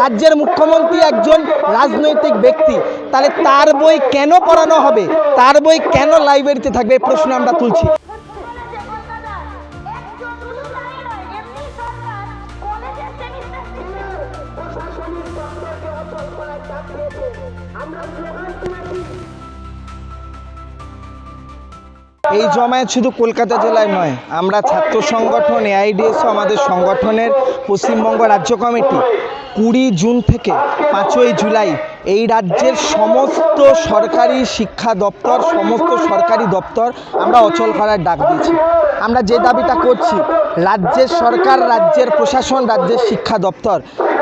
রাজ্যের মুখ্যমন্ত্রী একজন রাজনৈতিক ব্যক্তি, তাহলে তার বই কেন পড়ানো হবে? তার বই কেন লাইব্রেরিতে থাকবে? এই প্রশ্ন আমরা তুলছি। এই জমায়েত শুধু কলকাতা জেলায় নয়, আমরা ছাত্র সংগঠন এআইডিএসও আমাদের সংগঠনের পশ্চিমবঙ্গ রাজ্য কমিটি কুড়ি জুন থেকে পাঁচই জুলাই এই রাজ্যের সমস্ত সরকারি শিক্ষা দপ্তর, সমস্ত সরকারি দপ্তর আমরা অচল করার ডাক দিয়েছি। আমরা যে দাবিটা করছি, রাজ্যের সরকার, রাজ্যের প্রশাসন, রাজ্যের শিক্ষা দপ্তর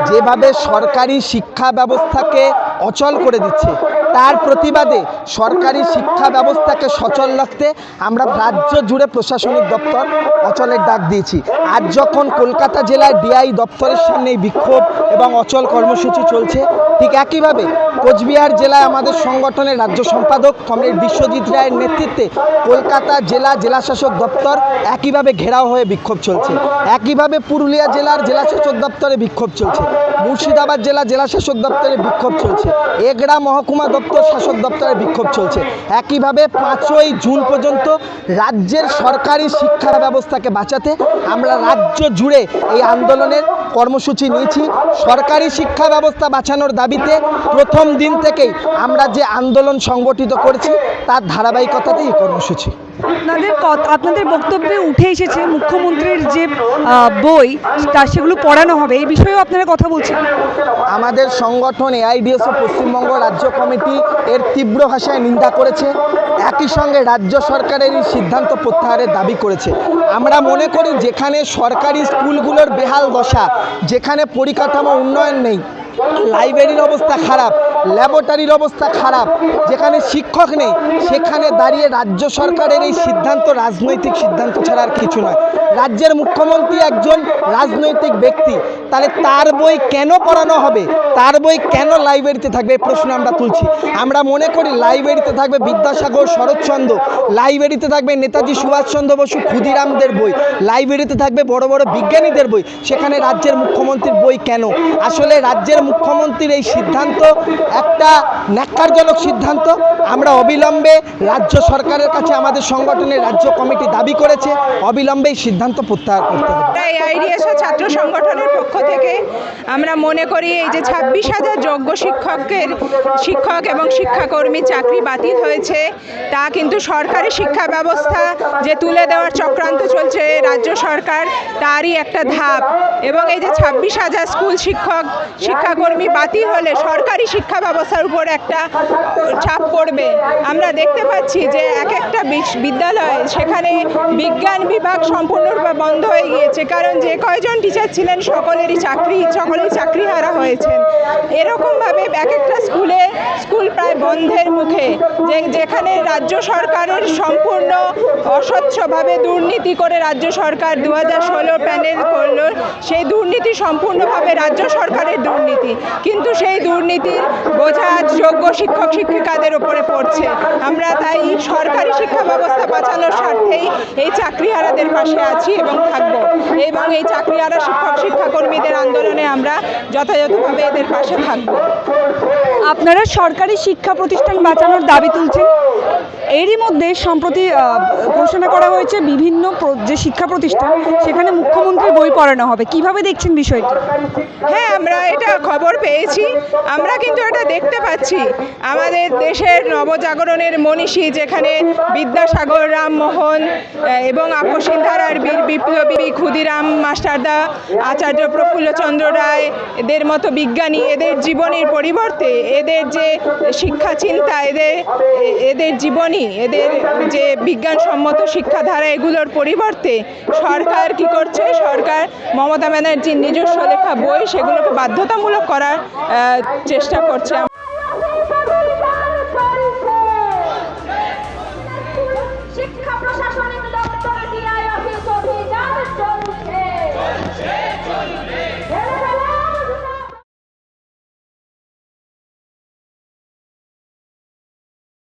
যেভাবে সরকারি শিক্ষা ব্যবস্থাকে অচল করে দিচ্ছে, তার প্রতিবাদে সরকারি শিক্ষা ব্যবস্থাকে সচল রাখতে আমরা রাজ্য জুড়ে প্রশাসনিক দপ্তর অচলের ডাক দিয়েছি। আজ যখন কলকাতা জেলায় ডিআই দপ্তরের সামনে বিক্ষোভ এবং অচল কর্মসূচি চলছে, ঠিক একইভাবে কোচবিহার জেলায় আমাদের সংগঠনের রাজ্য সম্পাদক কমরেড বিশ্বজিৎ রায়ের নেতৃত্বে কলকাতা জেলা জেলাশাসক দপ্তর একইভাবে ঘেরাও হয়ে বিক্ষোভ চলছে। একইভাবে পুরুলিয়া জেলার জেলাশাসক দপ্তরে বিক্ষোভ চলছে। মুর্শিদাবাদ জেলা জেলাশাসক দপ্তরে বিক্ষোভ চলছে। এগড়া মহকুমা দপ্তর শাসক দপ্তরে বিক্ষোভ চলছে। একইভাবে পাঁচই জুন পর্যন্ত রাজ্যের সরকারি শিক্ষা ব্যবস্থাকে বাঁচাতে আমরা রাজ্য জুড়ে এই আন্দোলনের কর্মসূচি নিয়েছি। সরকারি শিক্ষা ব্যবস্থা বাঁচানোর দাবিতে প্রথম দিন থেকেই আমরা যে আন্দোলন সংগঠিত করেছি তার ধারাবাহিকতাতেই এই কর্মসূচি। আপনাদের আপনাদের বক্তব্যে উঠে এসেছে মুখ্যমন্ত্রীর যে বই তা সেগুলো পড়ানো হবে। এই বিষয়েও আপনারা কথা বলছেন। আমাদের সংগঠন এআইডিএস ও পশ্চিমবঙ্গ রাজ্য কমিটি এর তীব্র ভাষায় নিন্দা করেছে। একই সঙ্গে রাজ্য সরকারের এই সিদ্ধান্ত প্রত্যাহারের দাবি করেছে। আমরা মনে করি যেখানে সরকারি স্কুলগুলোর বেহাল দশা, যেখানে পরিকাঠামো উন্নয়ন নেই, লাইব্রেরির অবস্থা খারাপ ল্যাবরেটরির অবস্থা খারাপ। যেখানে শিক্ষক নেই, সেখানে দাঁড়িয়ে রাজ্য সরকারের এই সিদ্ধান্ত, রাজনৈতিক সিদ্ধান্ত ছাড়া আর কিছু নয়। রাজ্যের মুখ্যমন্ত্রী একজন রাজনৈতিক ব্যক্তি, তাহলে তার বই কেন পড়ানো হবে? তার বই কেন লাইব্রেরিতে থাকবে? এই প্রশ্ন আমরা তুলছি। আমরা মনে করি লাইব্রেরিতে থাকবে বিদ্যাসাগর শরৎচন্দ্র, লাইব্রেরিতে থাকবে নেতাজি সুভাষচন্দ্র বসু ক্ষুদিরামদের বই, লাইব্রেরিতে থাকবে বড় বড় বিজ্ঞানীদের বই। সেখানে রাজ্যের মুখ্যমন্ত্রীর বই কেন? আসলে রাজ্যের মুখ্যমন্ত্রীর এই সিদ্ধান্ত একটা ন্যাক্কারজনক সিদ্ধান্ত। আমরা অবিলম্বে রাজ্য সরকারের কাছে আমাদের সংগঠনের রাজ্য কমিটি দাবি করেছে অবিলম্বে এই সিদ্ধান্ত প্রত্যাহার করতে হবে। ছাত্র সংগঠনের পক্ষ থেকে আমরা মনে করি এই যে ছাব্বিশ হাজার যোগ্য শিক্ষকের শিক্ষক এবং শিক্ষাকর্মী চাকরি বাতিল হয়েছে, তা কিন্তু সরকারি শিক্ষা ব্যবস্থা যে তুলে দেওয়ার চক্রান্ত চলছে রাজ্য সরকার, তারই একটা ধাপ। এবং এই যে ছাব্বিশ হাজার স্কুল শিক্ষক, শিক্ষাকর্মী বাতিল হলে সরকারি শিক্ষা ব্যবস্থার উপর একটা চাপ পড়বে। আমরা দেখতে পাচ্ছি যে এক একটা বিদ্যালয় সেখানে বিজ্ঞান বিভাগ সম্পূর্ণরূপে বন্ধ হয়ে গিয়েছে। কারণ যে কয়জন টিচার ছিলেন সকলেরই চাকরি, সকলেই চাকরি হারা হয়েছেন। এরকমভাবে এক একটা স্কুলে স্কুল প্রায় বন্ধের মুখে যে যেখানে রাজ্য সরকারের সম্পূর্ণ অস্বচ্ছভাবে দুর্নীতি করে রাজ্য সরকার দু হাজার ষোলো প্যানেল করল, সেই দুর্নীতি সম্পূর্ণভাবে রাজ্য সরকারের দুর্নীতি। কিন্তু সেই দুর্নীতির বোঝা যোগ্য শিক্ষক, শিক্ষিকাদের ওপরে পড়ছে। আমরা তাই সরকারি শিক্ষা ব্যবস্থা বাঁচানোর স্বার্থেই এই চাকরিহারাদের পাশে আছি এবং থাকব। এবং এই চাকরিহারা শিক্ষক, শিক্ষাকর্মীদের আন্দোলনে আমরা যথাযথভাবে এদের পাশে থাকব। আপনারা সরকারি শিক্ষা প্রতিষ্ঠান বাঁচানোর দাবি তুলছেন? এরই মধ্যে সম্প্রতি ঘোষণা করা হয়েছে বিভিন্ন যে শিক্ষা প্রতিষ্ঠান, সেখানে মুখ্যমন্ত্রীর বই পড়ানো হবে। কীভাবে দেখছেন বিষয়টি? হ্যাঁ আমরা এটা খবর পেয়েছি। আমরা কিন্তু এটা দেখতে পাচ্ছি। আমাদের দেশের নবজাগরণের মনীষী যেখানে বিদ্যাসাগর রামমোহন এবং আপসীন ধারার বীর বিপ্লবী ক্ষুদিরাম মাস্টারদা, আচার্য প্রফুল্লচন্দ্র রায়, এদের মতো বিজ্ঞানী, এদের জীবনের পরিবর্তে এদের যে শিক্ষা চিন্তা এদের এদের জীবনী এদের যে বিজ্ঞানসম্মত শিক্ষাধারা, এগুলোর পরিবর্তে সরকার কি করছে? সরকার মমতা ব্যানার্জির নিজস্ব লেখা বই সেগুলোকে বাধ্যতামূলক করার চেষ্টা করছে।